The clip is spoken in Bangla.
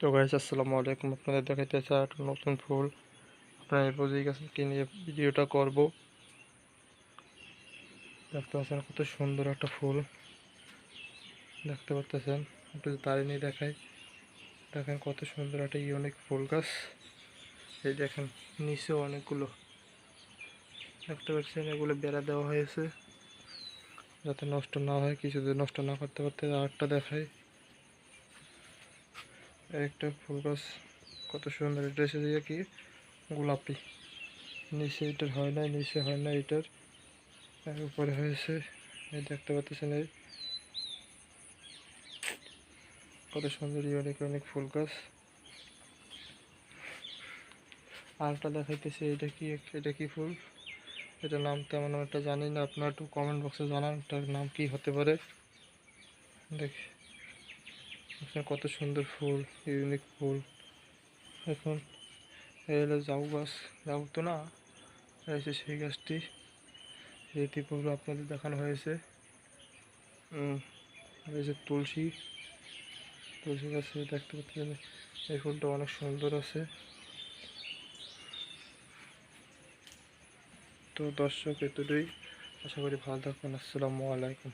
তো গাইস আসসালামু আলাইকুম। আপনাদের দেখাইতে চাই একটা নতুন ফুল। আপনারা বুঝেই গেছেন কি নিয়ে ভিডিওটা করব। দেখতে পাচ্ছেন কত সুন্দর একটা ফুল। দেখতে পাচ্ছেন, একটু তারি নিয়ে দেখাই। দেখেন কত সুন্দর একটা ইউনিক ফুল গাছ। এই দেখেন নিচেও অনেকগুলো। দেখতে পাচ্ছেন, এগুলো বেড়া দেওয়া হয়েছে। যাতে নষ্ট না হয় কিছু নষ্ট না করতে করতে আরেকটা দেখায় একটা ফুল গাছ, কত সুন্দর। এটা এসে দিয়ে কি? গোলাপি। নিচে এটার হয় না নিচে হয় না এটার। উপরে হয়েছে, এই দেখতে পাচ্ছেন এই। কত সুন্দর অনেক অনেক ফুল গাছ। আরেকটা দেখাইতেছে, এটা কি এটা কি ফুল? এটার নাম তেমন একটা জানি না, আপনার একটু কমেন্ট বক্সে জানান, এটার নাম কি হতে পারে। দেখি দেখছেন কত সুন্দর ফুল ইউনিক ফুল। এখন হলো জাউ গাছ। জাউ তো না রয়েছে সেই গাছটি। যেটি পুরো আপনাদের দেখানো হয়েছে। রয়েছে তুলসী। তুলসী গাছে দেখতে পাচ্ছেন এই ফুলটা অনেক সুন্দর আছে। তো দর্শক এতটাই আশা করি ভালো থাকবেন। আসসালামু আলাইকুম।